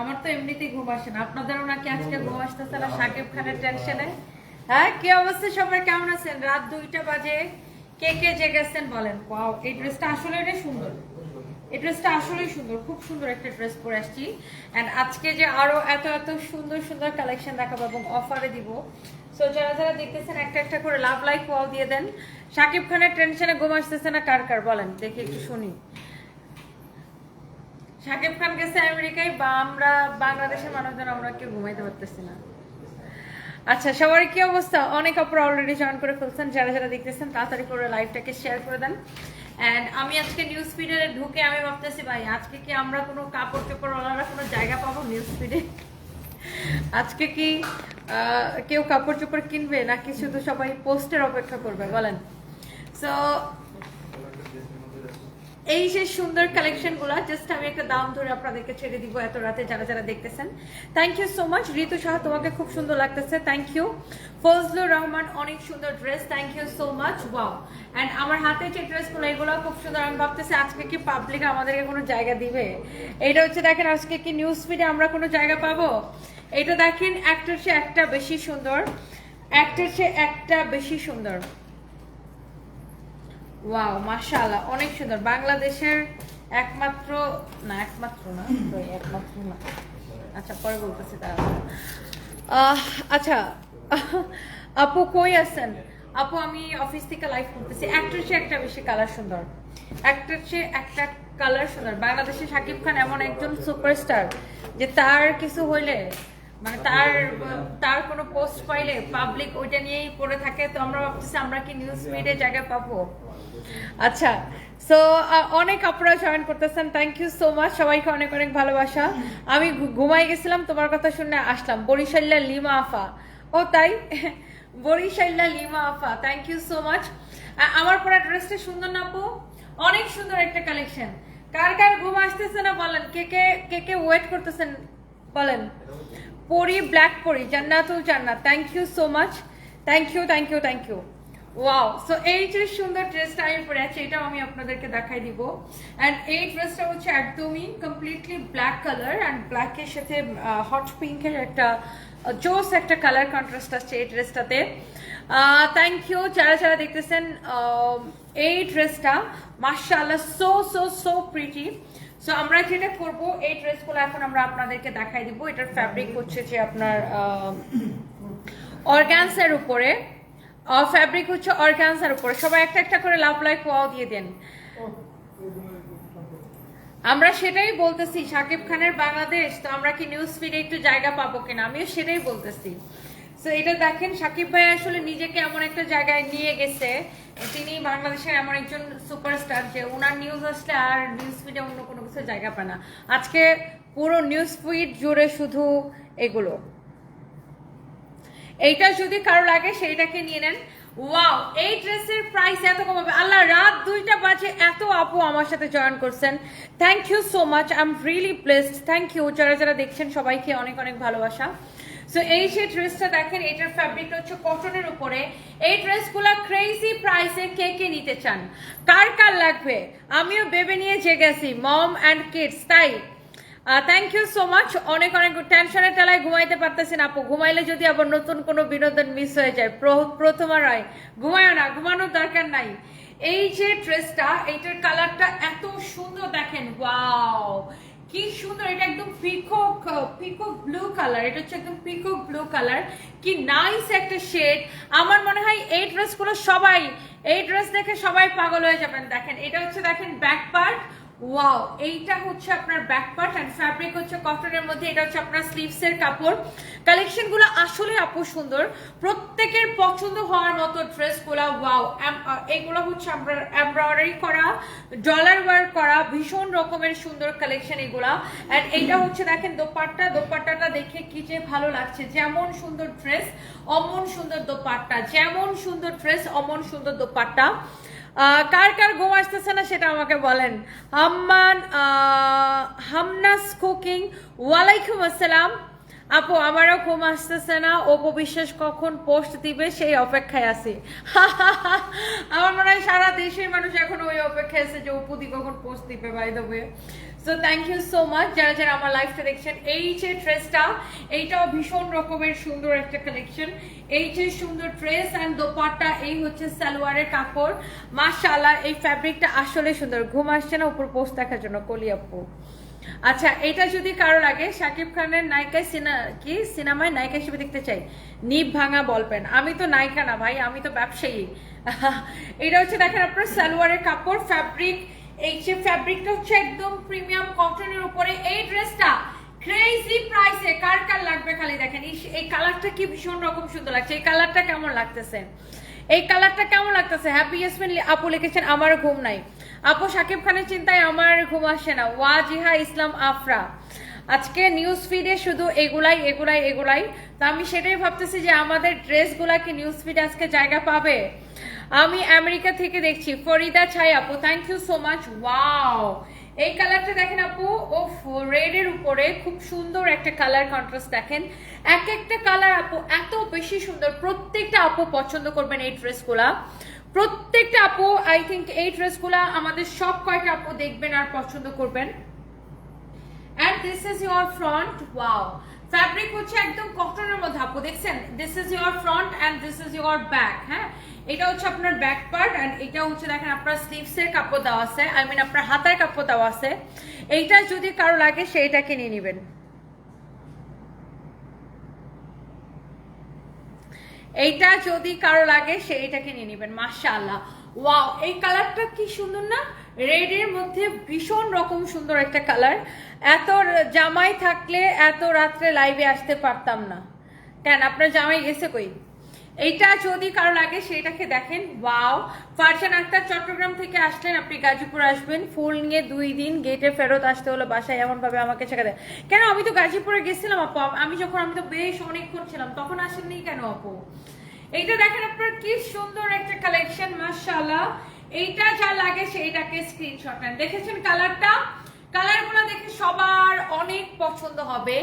আমার তো এমনিতেই ঘুম আসে না। আপনাদেরও নাকি আজকে ঘুম আসতেছে না সাকিব খানের টেনশনে হ্যাঁ কি অবস্থা সবাই? কেমন আছেন? রাত দুইটা বাজে। কে কে জেগেছেন বলেন? ওয়াও এই ড্রেসটা আসলে এটা সুন্দর। এই ড্রেসটা আসলেই সুন্দর। খুব সুন্দর একটা ড্রেস পরে আসছি। অ্যান্ড আজকে যে আরও এত এত সুন্দর সুন্দর কালেকশন দেখাবো এবং অফারে দিব। সো যারা যারা দেখতেছেন একটা একটা করে লাভ লাইক ওয়াল দিয়ে দেন। সাকিব খানের টেনশনে ঘুম আসতেছে না কার কার? বলেন দেখি একটু শুনি। সাকিব খান গেছে আমেরিকায় বা আমরা বাংলাদেশের মানুষজন, আমরা কেউ ঘুমাইতে পারতেছি না। আচ্ছা সবার কি অবস্থা? অনেক অপর অলরেডি জয়েন করে ফেলছেন, যারা যারা দেখতেছেন, তাড়াতাড়ি করে লাইভটাকে শেয়ার করে দেন। অ্যান্ড আমি আজকে নিউজ ফিডে ঢুকে আমি ভাবতেছি, ভাই, আজকে কি আমরা কোনো কাপড় চোপড় চোপড়ওয়ালারা কোনো জায়গা পাবো নিউজ ফিডে আজকে কি কেউ কাপড় চোপড় কিনবে, নাকি শুধু সবাই পোস্টের অপেক্ষা করবে? বলেন। সো এই যে সুন্দর কালেকশনগুলা জাস্ট আমি একটা দাম ধরে আপনাদেরকে ছেড়ে দিব এত রাতে যারা যারা দেখতেছেন। Thank you so much Ritu Saha, তোমাকে খুব সুন্দর লাগতেছে থ্যাংক ইউ ফজলুর রহমান, অনেক সুন্দর dress thank you so much wow and আমার হাতে যে ড্রেসগুলো এগুলো খুব সুন্দর, আমি ভাবতেছি আজকে কি পাবলিক আমাদেরকে কোনো জায়গা দিবে? এটা হচ্ছে দেখেন, আজকে কি নিউজ ফিডে আমরা কোনো জায়গা পাবো? এটা দেখেন একটার চেয়ে একটা বেশি সুন্দর একটার চেয়ে একটা বেশি সুন্দর। ওয়াও মাশাআল্লাহ অনেক সুন্দর। বাংলাদেশের একমাত্র, না একমাত্র না একমাত্র না। আচ্ছা পরে বলতেছি তারা আচ্ছা আপু কই আছেন? আপু, আমি অফিস থেকে লাইভ করতেছি। একটার চেয়ে একটা বেশি কালার সুন্দর। একটার চেয়ে একটা কালার সুন্দর। বাংলাদেশে শাকিব খান এমন একজন সুপারস্টার যে তার কিছু হইলে মানে তার তার কোনো পোস্ট পাইলে পাবলিক ওইটা নিয়েই পড়ে থাকে, তো আমরা ভাবতেছি আমরা কি নিউজ মিডিয়া জায়গায় পাবো? আচ্ছা সো অনেক আপনারা জয়েন করতেছেন থ্যাংক ইউ সো মাচ সবাইকে অনেক অনেক ভালোবাসা। আমি ঘুমাই গেছিলাম, তোমার কথা শুনে আসলাম বরিশাল্লা লিমা আফা। ও, তাই? বরিশাল্লা লিমা আফা থ্যাংক ইউ সো মাচ আমার পরা ড্রেসটা সুন্দর না, আপু? অনেক সুন্দর একটা কালেকশন কার কার ঘুম আসতেছে না বলেন? কে কে কে কে ওয়েট করতেছেন বলেন? পরি black Pori, Jannatul Jannat. Thank you so much thank you thank you thank you wow so এই যে সুন্দর ড্রেসটা আমি পরে আছি, এটাও আমি আপনাদেরকে দেখাই দিব। অ্যান্ড এই ড্রেসটা হচ্ছে একদমই কমপ্লিটলি ব্ল্যাক কালার অ্যান্ড ব্ল্যাকের সাথে হট পিঙ্কের একটা জোস একটা কালার কন্ট্রাস্ট আসছে এই ড্রেসটাতে থ্যাংক ইউ যারা যারা দেখতেছেন এই ড্রেসটা মার্শাল্লাহ so so so pretty so আমরা যেটা করব, এই ড্রেসগুলো এখন আমরা আপনাদেরকে দেখাই দিব। এটার ফ্যাব্রিক হচ্ছে যে আপনার অর্গানসের উপরে। ফ্যাব্রিক হচ্ছে অর্গানসার উপরে। সবাই একটা একটা করে লাভ লাইক ওয়াও দিয়ে দেন। আমরা সেটাই বলতেছি সাকিব খানের বাংলাদেশ, তো আমরা কি নিউজ ফিডে একটু জায়গা পাবো কিনা? আমিও সেটাই বলতেছি। তো এটা দেখেন, সাকিব ভাই আসলে নিজেকে এমন একটা জায়গায় নিয়ে গেছে। তিনি বাংলাদেশের এমন একজন সুপারস্টার যে ওনার নিউজ আসলে আর নিউজ ফিডে অন্য কোনো কিছু জায়গা পায় না। আজকে পুরো নিউজ ফিড জুড়ে শুধু এগুলো। এইটা যদি কারও লাগে, সেইটাকে নিয়ে নেন। ওয়াও এই ড্রেসের প্রাইস এত কম হবে। আল্লাহ, রাত দুইটা বাজে, এত আপু আমার সাথে জয়েন করছেন। Thank you so much I am really blessed thank you যারা যারা দেখছেন সবাইকে অনেক অনেক ভালোবাসা। সো এই যে ড্রেসটা দেখেন, এটার ফ্যাব্রিক হচ্ছে কটনের উপরে। এই ড্রেসগুলো ক্রেজি প্রাইসে কে কে নিতে চান? কার কার লাগবে? আমিও বেবে নিয়ে জেগেছি মম অ্যান্ড কিডস তাই? থ্যাংক ইউ সো মাচ অনেক অনেক টেনশনের টেলায় ঘুমাইতে পারতেছেন আপু। ঘুমাইলে যদি আবার নতুন কোনো বিনোদন মিস হয়ে যায়, প্র- প্রথমা রায় ঘুমায় না, ঘুমানোর দরকার নাই। এই যে ড্রেসটা এইটার কালারটা এত সুন্দর দেখেন ওয়াও কি সুন্দর, এটা একদম পিকক পিকক ব্লু কালার এটা হচ্ছে একদম পিকক ব্লু কালার কি নাইস একটা শেড আমার মনে হয় এই ড্রেসগুলো সবাই, এই ড্রেস দেখে সবাই পাগল হয়ে যাবেন। দেখেন, এটা হচ্ছে, দেখেন ব্যাক পার্ট ওয়াও এইটা হচ্ছে আপনার ব্যাক পার্ট এন্ড ফ্যাব্রিক হচ্ছে কটনের মধ্যে, এটা হচ্ছে আপনার স্লিভস এর কাপড়। কালেকশনগুলো আসলে আপু সুন্দর। প্রত্যেকের পছন্দ হওয়ার মতো ড্রেসগুলা ওয়াও এগুলো হচ্ছে এমব্রয়ডারি করা ডলার ওয়ার্ক করা, ভীষণ রকমের সুন্দর কালেকশন এগুলা। এন্ড এইটা হচ্ছে দেখেন দোপাট্টা, দোপাট্টাটা দেখে কি যে ভালো লাগছে। যেমন সুন্দর ড্রেস অমন সুন্দর দোপাট্টা। যেমন সুন্দর ড্রেস অমন সুন্দর দোপাট্টা। কার কার ঘুম আসতেছে না সেটা আমাকে বলেন। আম্মান হামনাস কুকিং ওয়ালাইকুম আসসালাম। আপু, আমারও ঘুম আসতেছে না। অপু বিশ্বাস কখন পোস্ট দিবে সেই অপেক্ষায় আছি। আমার মনে হয় সারা দেশের মানুষ এখন ওই অপেক্ষায় আছে যে অপুদি কখন পোস্ট দিবে by the way so thank you so much যারা যারা আমার লাইফটা দেখছেন এই যে ড্রেসটা এইটাও ভীষণ রকমের সুন্দর একটা কালেকশন এই যে সুন্দর ড্রেস অ্যান্ড দোপাট্টা, এই হচ্ছে সালোয়ারের কাপড়। মাশাআল্লাহ, এই ফ্যাব্রিকটা আসলে সুন্দর। ঘুম আসছে না, উপর পোস্ট দেখার জন্য কলিয়াপ্পু আচ্ছা এটা যদি কারও লাগে শাকিব খানের নায়িকায় সিনা, কি? সিনেমায় নায়িকা হিসেবে দেখতে চাই। নিপ ভাঙা বলবেন আমি তো নায়িকা না ভাই, আমি তো ব্যবসায়ী। এটা হচ্ছে দেখেন আপনার সালোয়ারের কাপড় ফ্যাব্রিক এই যে ফ্যাব্রিকটা হচ্ছে একদম প্রিমিয়াম কটনের উপরে। এই ড্রেসটা ক্রেজি প্রাইসে কার কার লাগবে খালি দেখেন? এই কালারটা কি ভীষণ রকম সুন্দর লাগছে। এই কালারটা কেমন লাগতেছে? এই কালারটা কেমন লাগতেছে? হ্যাপি ইয়াসমিন আপু লিখেছেন, আমার ঘুম নাই। আপু সাকিব খানের চিন্তায় আমার ঘুম আসে না। ওয়াজিহা ইসলাম আফরা। আজকে নিউজ ফিডে শুধু এগুলাই এগুলাই এগুলাই। তো আমি সেটাই ভাবতেছি যে আমাদের ড্রেসগুলা কি নিউজ ফিডে আজকে জায়গা পাবে? আমি আমেরিকা থেকে দেখছি। ফরিদা ছাই আপু thank you so much wow এই কালারটা দেখেন আপু ও রেড এর উপরে খুব সুন্দর একটা কালার কন্ট্রাস্ট দেখেন। এক একটা কালার আপু এত বেশি সুন্দর, প্রত্যেকটা আপু পছন্দ করবেন এই ড্রেসগুলা প্রত্যেকটা আপু আই থিঙ্ক এই ড্রেসগুলা আমাদের সব কয়েকটা আপু দেখবেন আর পছন্দ করবেন। And this is your front wow fabric হচ্ছে একদম কটনের মধ্যে আপু, দেখছেন? This is your front and this is your back হ্যাঁ? এটা হচ্ছে আপনার ব্যাক পার্ট অ্যান্ড এটা হচ্ছে দেখেন আপনার স্লিভসের কাপড় দেওয়া আছে আই মিন আপনার হাতার কাপড় দেওয়া আছে। এইটা যদি কারও লাগে সেইটাকে নিয়ে নেবেন। এইটা যদি কারও লাগে সেইটাকে নিয়ে নেবেন, মাশাআল্লাহ। ওয়াও এই কালারটা কি সুন্দর না? রেড এর মধ্যে ভীষণ রকম সুন্দর একটা কালার এত জামাই থাকলে এত রাত্রে লাইভে আসতে পারতাম না। কেন? আপনার জামাই গেছে কই? এইটা যদি কারও লাগে সেটাকে দেখেন। ওয়াও ফারজান আক্তার চট্টগ্রাম থেকে আসলেন, আপনি গাজীপুর আসবেন। ফুল নিয়ে দুই দিন গেটে ফেরত আসতে হলো বাসায় এমন ভাবে আমাকে শেখাতে কেন? আমি তো গাজীপুরে গেছিলাম, আপু। আমি যখন, আমি তো বেশ অনেকক্ষণ ছিলাম। তখন আসেননি কেন, আপু? এইটা দেখেন আপনার কি সুন্দর একটা কালেকশন মাশাআল্লাহ। এইটা যা লাগে সেইটাকে স্ক্রিনশট নেন। দেখেছেন কালারটা কালারগুলো দেখে সবার অনেক পছন্দ হবে।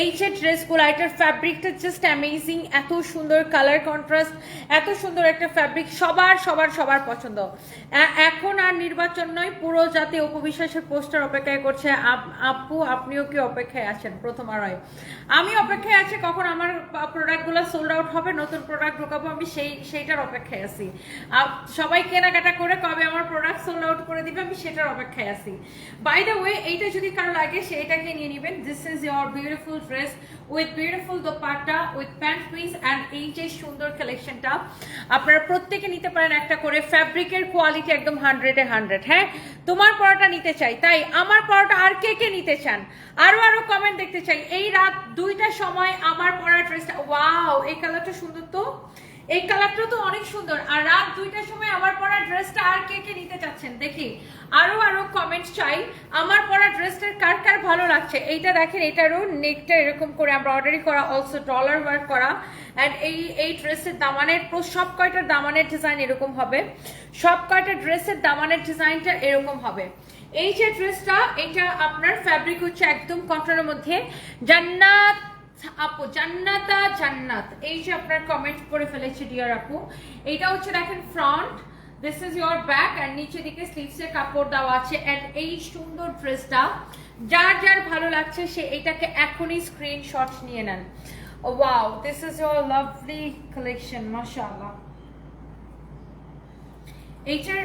এই যে ড্রেসগুলো, এটার ফ্যাব্রিকটা জাস্ট অ্যামেজিং এত সুন্দর কালার কন্ট্রাস্ট এত সুন্দর একটা ফ্যাব্রিক সবার সবার সবার পছন্দ। এখন আর নির্বাচন নয়, পুরো জাতি উপবিশ্বাসের পোস্টার অপেক্ষায় করছে। আপু আপনিও কি অপেক্ষায় আছেন? প্রথম আড়াই। আমি অপেক্ষায় আছি কখন আমার প্রোডাক্টগুলো সোল্ড আউট হবে, নতুন প্রোডাক্ট ঢোকাবো, আমি সেই, সেইটার অপেক্ষায় আছি। সবাই কেনাকাটা করে কবে আমার প্রোডাক্ট সোল্ড আউট করে দিবে, আমি সেটার অপেক্ষায় আছি। বাই দ্য এইটা যদি কারও লাগে সেইটাকে নিয়ে নেবেন। This is your beautiful dress with beautiful dupatta with pant piece and এই যে সুন্দর কালেকশনটা আপনারা প্রত্যেকে নিতে পারেন একটা করে। ফ্যাব্রিকের কোয়ালিটি একদম হান্ড্রেডে হান্ড্রেড হ্যাঁ? তোমার পরোটা নিতে চাই, তাই? আমার পরোটা আর কে কে নিতে চান? আরও আরও কমেন্ট দেখতে চাই। এই রাত দুইটার সময় আমার পরা ড্রেসটা ওয়াও এই কালারটা সুন্দর তো? এই কালারটা তো অনেক সুন্দর। আর রাত দুইটার সময় আমার পরা ড্রেসটা আর কে কে নিতে চাচ্ছেন? দেখি। আরও আরও কমেন্ট চাই। আমার পরা ড্রেসটার কার কার ভালো লাগছে? এইটা দেখেন, এটারও নেকটা এরকম করে অর্ডারই করা অলসো ডলার ওয়ার্ক করা। অ্যান্ড এই এই ড্রেসের দামানের সব কয়টার দামানের ডিজাইন এরকম হবে? সব কয়টা ড্রেসের দামানের ডিজাইনটা এরকম হবে? এই যে ড্রেসটা, এটা আপনার ফ্যাব্রিক হচ্ছে একদম কটনের মধ্যে। জান্নাত আপু, জান্নাতা, জান্নাত। এই যে আপনার কমেন্ট করে ফেলেছে ডিয়ার আপু, এইটা হচ্ছে দেখেন front this is your back আর নিচে দিকে স্লিভসের কাপড় দেওয়া আছে এন্ড এই সুন্দর ড্রেসটা যার যার ভালো লাগছে, সে এটাকে এখনই স্ক্রিনশট নিয়ে নেন। Wow this is your lovely collection মাশাআল্লাহ। এইটার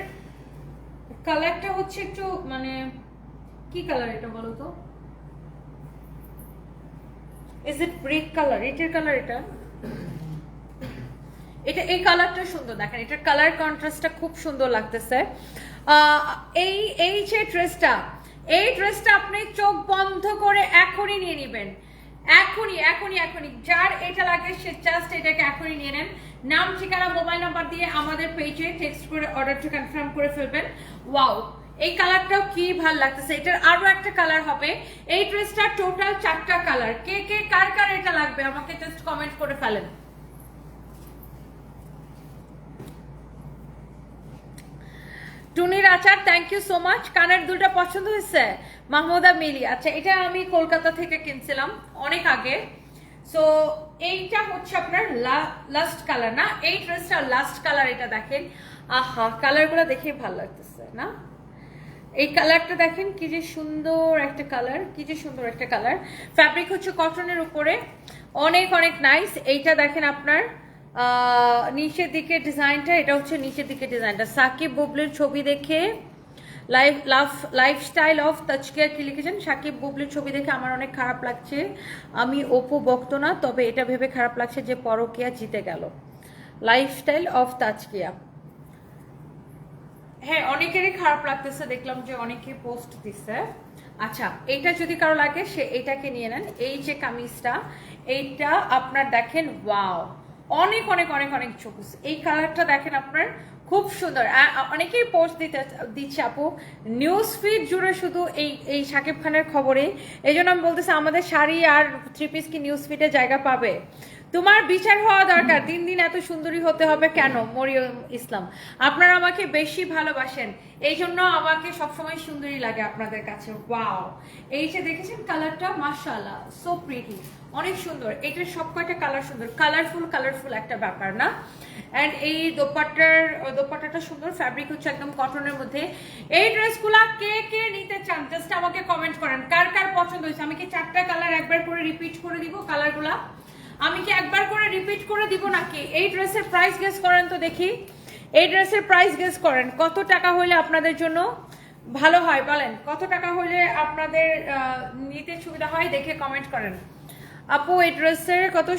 কালারটা হচ্ছে একটু মানে কি কালার এটা বলো তো? ইজ ইট ব্রিক কালার এটার কালার এটা? এটা, এই কালারটা সুন্দর, দেখেন, এটার কালার কন্ট্রাস্টটা খুব সুন্দর লাগতেছে। এই এই যে ড্রেসটা এই ড্রেসটা আপনি চোখ বন্ধ করে এখনই নিয়ে নেবেন। এখনই এখনই এখনই। যার এটা লাগে, সে জাস্ট এটাকে এখনই নিয়ে নেন। নাম, ঠিকানা মোবাইল নাম্বার দিয়ে আমাদের পেজে টেক্সট করে অর্ডারটা কনফার্ম করে ফেলবেন। ওয়াও এই কালারটাও কি ভালো লাগতেছে? এটার আরও একটা কালার হবে। এই ড্রেসটার টোটাল চারটা কালার। কে কে, কার কার এটা লাগবে? আমাকে জাস্ট কমেন্ট করে ফেলেন। টুনির আচার থ্যাংক ইউ সো মাচ কানের দুলটা পছন্দ হয়েছে? মাহমুদা মিলি। আচ্ছা এটা আমি কলকাতা থেকে কিনছিলাম অনেক আগে। সো এইটা হচ্ছে আপনার লাস্ট কালার না? এই ড্রেসটা লাস্ট কালার এটা দেখেন। আহা কালারগুলো দেখে ভালো লাগতেছে, না? এই কালারটা দেখেন, কি যে সুন্দর একটা কালার, কি যে সুন্দর একটা কালার। ফ্যাব্রিক হচ্ছে কটনের উপরে। অনেক অনেক নাইস এইটা দেখেন আপনার নিচের দিকে ডিজাইনটা এটা হচ্ছে নিচের দিকে ডিজাইনটা সাকিব বুবলির ছবি দেখে life love lifestyle of Tazkia কি লিখেছেন? সাকিব বুবলির ছবি দেখে আমার অনেক খারাপ লাগছে। আমি ওপো বক্ত না, তবে এটা ভেবে খারাপ লাগছে যে পরকিয়া জিতে গেল। Lifestyle of Tazkia. হ্যাঁ অনেকেরই খারাপ লাগতেছে, দেখলাম যে অনেকে পোস্ট দিচ্ছে আচ্ছা এইটা যদি কারও লাগে, সে এটাকে নিয়ে নেন। এই যে কামিজটা, এইটা আপনার দেখেন ওয়াও অনেক অনেক অনেক অনেক চকুস এই কালারটা দেখেন আপনার, খুব সুন্দর। অনেকেই পোস্ট দিতে, দিচ্ছে, আপু নিউজ ফিড জুড়ে শুধু এই এই শাকিব খানের খবরে এই জন্য আমি বলতেছি, আমাদের শাড়ি আর থ্রি পিস কি নিউজ ফিডে জায়গা পাবে? তোমার বিচার হওয়া দরকার। দিন দিন এত সুন্দরী হতে হবে কেন, মরিয়ম ইসলাম? আপনারা আমাকে বেশি ভালোবাসেন। এই জন্য আমাকে সবসময় সুন্দরী লাগে আপনাদের কাছে। ওয়াও এই যে দেখেছেন কালারটা মাশাআল্লাহ সো প্রিটি অনেক সুন্দর। এটার সব কয়টা কালার সুন্দর। কালারফুল কালারফুল একটা ব্যাপার না? অ্যান্ড এই দোপাট্টার, দোপাট্টাটা সুন্দর ফ্যাব্রিক হচ্ছে একদম কটনের মধ্যে। এই ড্রেসগুলা কে কে নিতে চান? জাস্ট আমাকে কমেন্ট করেন। কার কার পছন্দ হয়েছে? আমি কি চারটা কালার একবার করে রিপিট করে দিব কালারগুলা আমি কি একবার করে রিপিট করে দিব নাকি? এই ড্রেসের প্রাইস গেস করেন তো দেখি। এই ড্রেসের প্রাইস গেস করেন। কত টাকা হলে আপনাদের জন্য ভালো হয় বলেন? কত টাকা হলে আপনাদের নিতে সুবিধা হয় দেখে কমেন্ট করেন। আপু, এই ড্রেসের কত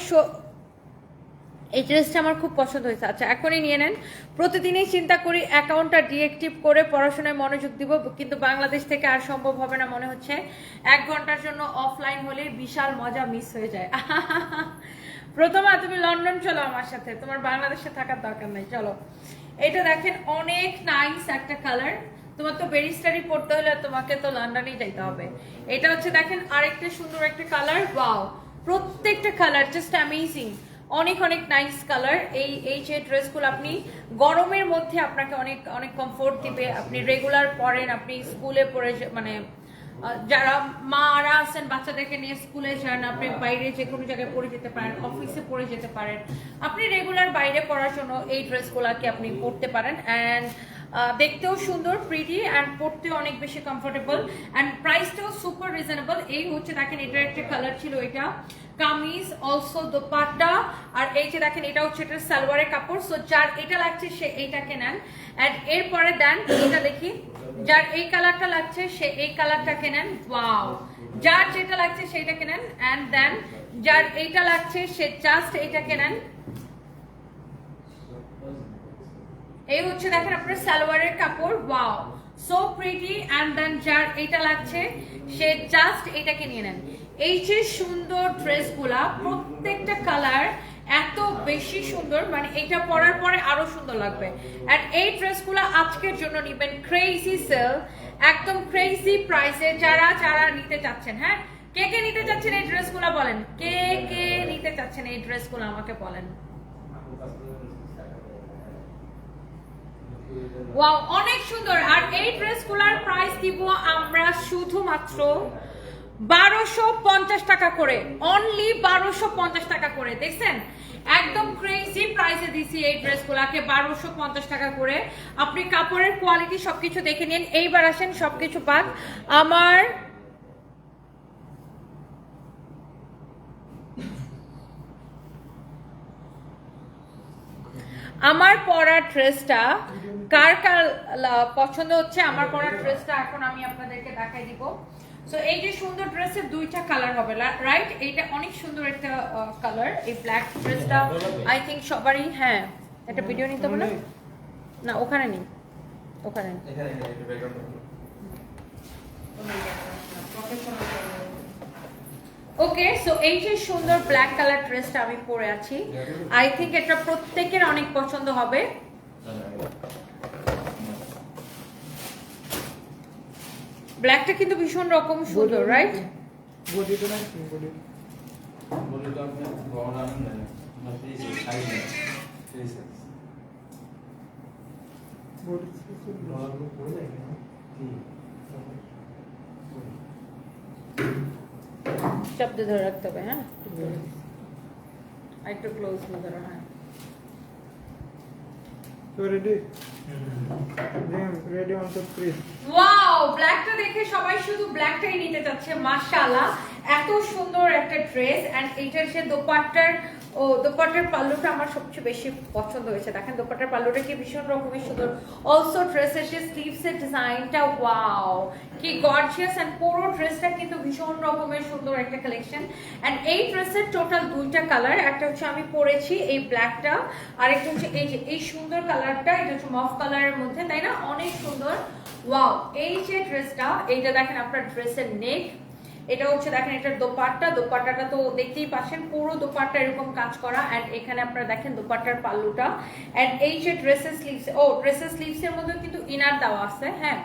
এই ড্রেসটা আমার খুব পছন্দ হয়েছে। আচ্ছা এখনই নিয়ে নেন। প্রতিদিনই চিন্তা করি অ্যাকাউন্টটা ডিএক্টিভ করে পড়াশোনায় মনোযোগ দিব, কিন্তু বাংলাদেশ থেকে আর সম্ভব হবে না মনে হচ্ছে। এক ঘণ্টার জন্য অফলাইন হলে বিশাল মজা মিস হয়ে যায়। প্রথমা, তুমি লন্ডন চলো আমার সাথে। তোমার বাংলাদেশে থাকার দরকার নেই, চলো। এটা দেখেন অনেক নাইস একটা কালার তোমার তো বেরিস্টারি পড়তে হলে তোমাকে তো লন্ডনেই যাইতে হবে। এটা হচ্ছে দেখেন আরেকটা সুন্দর একটা কালার ওয়াও প্রত্যেকটা কালার জাস্ট অ্যামেজিং অনেক অনেক নাইস কালার এই এই যে ড্রেসগুলো আপনি গরমের মধ্যে আপনাকে অনেক অনেক কমফোর্ট দিবে। আপনি রেগুলার পরেন, আপনি স্কুলে পরে মানে যারা মারা আছেন, বাচ্চাদেরকে নিয়ে স্কুলে যান, আপনি বাইরে যে কোনো জায়গায় পরে যেতে পারেন অফিসে পরে যেতে পারেন। আপনি রেগুলার বাইরে পড়ার জন্য এই ড্রেসগুলোকে আপনি পরতে পারেন। অ্যান্ড দেখতেও সুন্দর প্রিটি অ্যান্ড পরতেও অনেক বেশি কমফোর্টেবল অ্যান্ড প্রাইসটাও সুপার রিজনেবল এই হচ্ছে দেখেন, এটার একটা কালার ছিল এটা। কামিজ অলসো দোপাট্টা। আর এই যে দেখেন, এটা হচ্ছে এটা সালোয়ারের কাপড়। সো যার এটা লাগছে, সে এইটাকে নেন। অ্যান্ড এরপরে দেন, এটা দেখি। যার এই কালারটা লাগছে, সে এই কালারটাকে নেন। ওয়াও যার যেটা লাগছে, সেইটাকে নেন। অ্যান্ড দেন যার এইটা লাগছে, সে জাস্ট এইটাকে নেন। এই হচ্ছে দেখেন আপনার সালোয়ারের কাপড় wow so pretty and then যার এটা লাগছে, সে জাস্ট এটাকে নিয়ে নেন। এই যে সুন্দর ড্রেসগুলা, প্রত্যেকটা কালার এত বেশি সুন্দর মানে এটা পরার পরে আরও সুন্দর লাগবে। আর এই ড্রেসগুলো আজকের জন্য নিবেন ক্রেজি সেল একদম ক্রেজি প্রাইসে যারা যারা নিতে চাচ্ছেন হ্যাঁ? কে কে নিতে চাচ্ছেন এই ড্রেসগুলো বলেন? কে কে নিতে চাচ্ছেন এই ড্রেসগুলো আমাকে বলেন। ওয়াও অনেক সুন্দর। আর এই ড্রেসগুলোর প্রাইস দিব আমরা শুধুমাত্র বারোশো পঞ্চাশ টাকা করে। অনলি বারোশো পঞ্চাশ টাকা করে, দেখছেন? একদম ক্রেজি প্রাইসে দিছি এই ড্রেসগুলোকে, বারোশো পঞ্চাশ টাকা করে। আপনি কাপড়ের কোয়ালিটি সবকিছু দেখে নিন। এইবার আসেন সবকিছু বাদ। আমার আমার পরা ড্রেসটা কার কার পছন্দ হচ্ছে আমার পরা ড্রেসটা এখন আমি আপনাদেরকে দেখাই দিব। সো এই যে সুন্দর ড্রেসের দুইটা কালার হবে রাইট এইটা অনেক সুন্দর একটা কালার এই ব্ল্যাক ড্রেসটা আই থিঙ্ক সবারই হ্যাঁ একটা ভিডিও নিতে হবে না না ওখানে নেই। ওখানে নেই এখানে এখানে একটু ব্যাকগ্রাউন্ড ওকে সো এই যে সুন্দর ব্ল্যাক কালার ড্রেসটা আমি পরে আছি আই থিঙ্ক এটা প্রত্যেকের অনেক পছন্দ হবে। ব্ল্যাকটা কিন্তু ভীষণ রকম সুন্দর রাইট বডিটা না শব্দ ধরে রাখতে হবে হ্যাঁ? একটু ক্লোজ ধরো হ্যাঁ। Ready ready one two three wow ব্ল্যাকটা দেখে সবাই শুধু ব্ল্যাকটাই নিতে চাচ্ছে মাশাআল্লাহ। এত সুন্দর একটা ড্রেস এন্ড এইটার সে দোপাট্টার ও, দোপাট্টার পাল্লুটা আমার সবচেয়ে বেশি পছন্দ হয়েছে। দেখেন, দোপাট্টার পাল্লুটা কি ভীষণ রকমের সুন্দর। অলসো ড্রেসের সে স্লিভস এর ডিজাইনটা ওয়াও কি গর্জিয়াস এন্ড পুরো ড্রেসটা কিন্তু ভীষণ রকমের সুন্দর একটা কালেকশন এন্ড এই ড্রেসের টোটাল দুইটা কালার একটা হচ্ছে আমি পরেছি, এই ব্ল্যাকটা আর একটা হচ্ছে এই যে, এই সুন্দর কালারটা এটা হচ্ছে মফ কালারের মধ্যে, তাই না? অনেক সুন্দর। ওয়াও এই যে ড্রেসটা এইটা দেখেন আপনার ড্রেসের নেক এটা হচ্ছে দেখেন, এটার দোপাট্টা। দোপাট্টাটা তো দেখতেই পাচ্ছেন, পুরো দোপাট্টা এরকম কাজ করা। এন্ড এখানে আপনারা দেখেন দোপাট্টার পাল্লুটা। এন্ড এই যে ড্রেসের স্লিভস ও ড্রেসের স্লিভস এর মধ্যে কিন্তু ইনার দেওয়া আছে হ্যাঁ।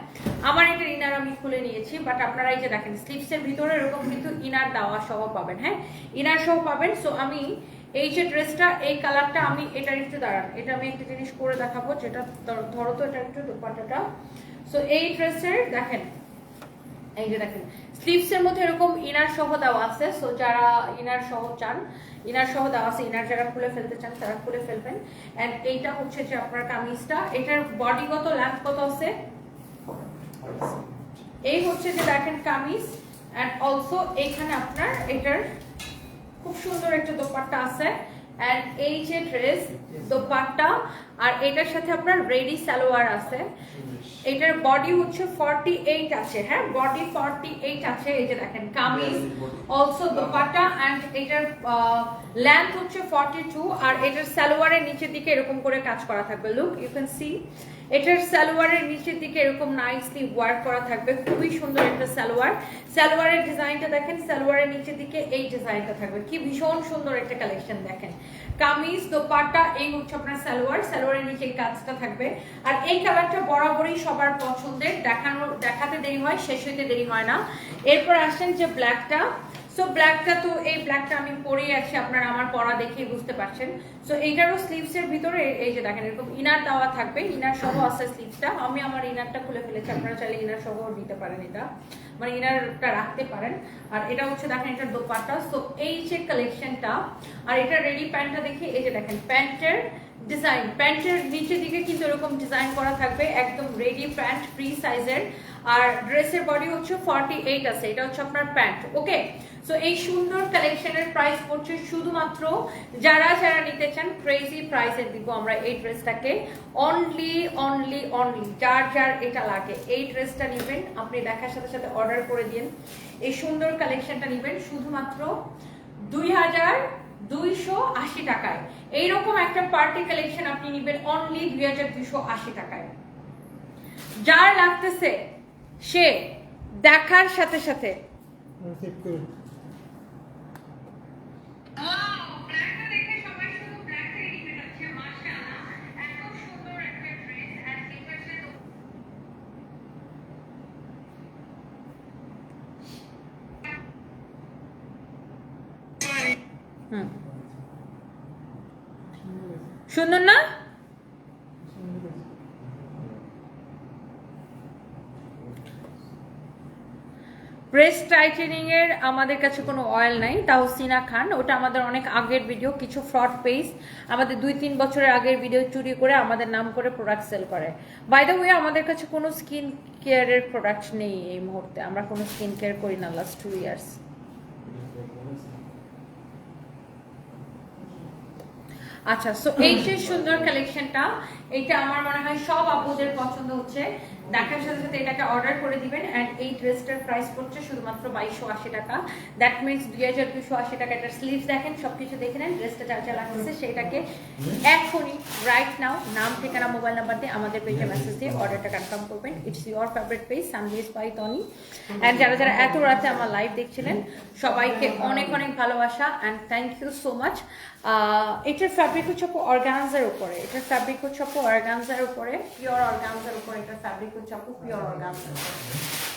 আমার এটা ইনার আমি খুলে নিয়েছি বাট আপনারা এই যে দেখেন স্লিভস এর ভিতরে এরকম কিন্তু ইনার দেওয়া সহ পাবেন হ্যাঁ। ইনার সহ পাবেন সো আমি এই যে ড্রেসটা এই কালারটা আমি এটার একটু দাঁড়ান, এটা আমি একটা জিনিস করে দেখাবো, যেটা ধরো তো এটা একটু দোপাট্টাটা। সো এই ড্রেসের দেখেন এই যে দেখেন স্লিভস এর মধ্যে এরকম ইনার সহ দেওয়া আছে সো যারা ইনার সহ চান ইনার সহ দেওয়া আছে ইনার যারা খুলে ফেলতে চান, তারা খুলে ফেলবেন। এন্ড এইটা হচ্ছে যে আপনার কামিজটা, এটার বডিগত লেন্থ কত আছে? এই হচ্ছে যে দেখেন কামিজ এন্ড অলসো এখানে আপনার এটার খুব সুন্দর একটা দোপাট্টা আছে। এন্ড এই যে ড্রেস দোপাট্টা আর এটার সাথে আপনার রেডি সালোয়ার আছে। এটার বডি হচ্ছে 48 আছে হ্যাঁ? বডি 48 আছে এই যে দেখেন কামিজ অলসো দোপাট্টা এন্ড এটার লেন্থ হচ্ছে 42 আর এটার সালোয়ারের নিচের দিকে এরকম করে কাজ করা থাকবে। লুক ইউ ক্যান সি এটার সালোয়ারের নিচের দিকে এরকম নাইসলি ওয়ার্ক করা থাকবে। খুবই সুন্দর একটা সালোয়ার। সালোয়ারের ডিজাইনটা দেখেন সালোয়ারের নিচের দিকে এই ডিজাইনটা থাকবে। কি ভীষণ সুন্দর একটা কালেকশন দেখেন। কামিজ, দোপাট্টা, এই হচ্ছে আপনার সালোয়ার। সালোয়ারের নিচে কাজটা থাকবে। আর এই কালারটা বরাবরই সবার পছন্দের। দেখানো দেখাতে দেরি হয়, শেষ হইতে দেরি হয় না। এরপর আসেন যে ব্ল্যাকটা সো ব্ল্যাকটা তো, এই ব্ল্যাকটা আমি পরেই আছি, আপনারা আমার পরা দেখেই বুঝতে পারছেন। সো এইটারও স্লিভস এর ভিতরে, এই যে দেখেন, এরকম ইনার দেওয়া থাকবে ইনার সহ আছে স্লিভসটা আমি আমার ইনারটা খুলে ফেলেছি, আপনারা চাইলে ইনার সহ নিতে পারেন এটা। মানে ইনারটা রাখতে পারেন। আর এটা হচ্ছে, দেখেন, এটার দোপাট্টা। সো এই যে কালেকশনটা আর এটা রেডি প্যান্টটা দেখে, এই যে দেখেন প্যান্টের ডিজাইন প্যান্টের নিচের দিকে কিন্তু এরকম ডিজাইন করা থাকবে, একদম রেডি প্যান্ট ফ্রি সাইজের আর ড্রেসের বডি হচ্ছে 48 আছে, এটা হচ্ছে আপনার প্যান্ট ওকে সো এই সুন্দর কালেকশনের প্রাইস পড়ছে শুধুমাত্র যারা যারা নিতে চান ক্রেজি প্রাইসে দিব আমরা এই ড্রেসটাকে অনলি অনলি অনলি যার যার এটা লাগে, এই ড্রেসটা নেবেন, আপনি দেখার সাথে সাথে অর্ডার করে দিন। এই সুন্দর কালেকশনটা নেবেন শুধুমাত্র দুই হাজার দুইশো আশি টাকায়। এইরকম একটা পার্টি কালেকশন আপনি নেবেন অনলি দুই হাজার দুইশো আশি টাকায়। যার লাগতেছে সে দেখার সাথে সাথে সুন্দর না? ব্রেস্ট টাইটেনিং এর আমাদের কাছে কোনো অয়েল নাই, তাও সিনা খান। ওটা আমাদের অনেক আগের ভিডিও কিছু ফ্রড পেজ আমাদের দুই, তিন বছরের আগের ভিডিও চুরি করে আমাদের নাম করে প্রোডাক্ট সেল করে। বাই দ্য ওয়ে আমাদের কাছে কোনো স্কিন কেয়ারের প্রোডাক্ট নেই এই মুহূর্তে। আমরা কোনো স্কিন কেয়ার করি না লাস্ট টু ইয়ার্স আচ্ছা সো এই যে সুন্দর কালেকশনটা এইটা আমার মনে হয় সব আপুদের পছন্দ হচ্ছে। দেখার সাথে সাথে এটাকে অর্ডার করে দিবেন এন্ড এই ড্রেসটার প্রাইস পড়ছে শুধুমাত্র বাইশশো আশি টাকা। দ্যাট মিনস দুই হাজার দুশো আশি টাকা। এটার স্লিভস দেখেন, সবকিছু দেখে নেন ড্রেসটা যা যা লাগতেছে সেটাকে এখনই রাইট নাও নাম, ঠিকানা মোবাইল নাম্বার দিয়ে আমাদের পেজে মেসেজ দিয়ে অর্ডারটা কনফার্ম করবেন। It's your favourite page Sanvees by Tony and যারা যারা এত রাতে আমার লাইভ দেখছিলেন, সবাইকে অনেক অনেক ভালোবাসা and thank you so much এটার ফ্যাব্রিক হচ্ছে অর্গানজার উপরে। এটার ফ্যাব্রিক হচ্ছে অর্গানজার উপরে। পিওর অর্গানজার উপরে এটার ফ্যাব্রিক হচ্ছে আপু পিওর অর্গানজার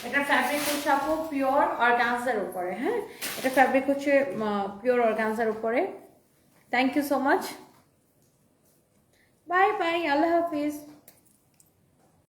এটা ফ্যাব্রিক হচ্ছে আপু পিওর অর্গানজার উপরে হ্যাঁ? এটা ফ্যাব্রিক হচ্ছে পিওর অর্গানজার উপরে। Thank you so much bye bye Allah Hafiz.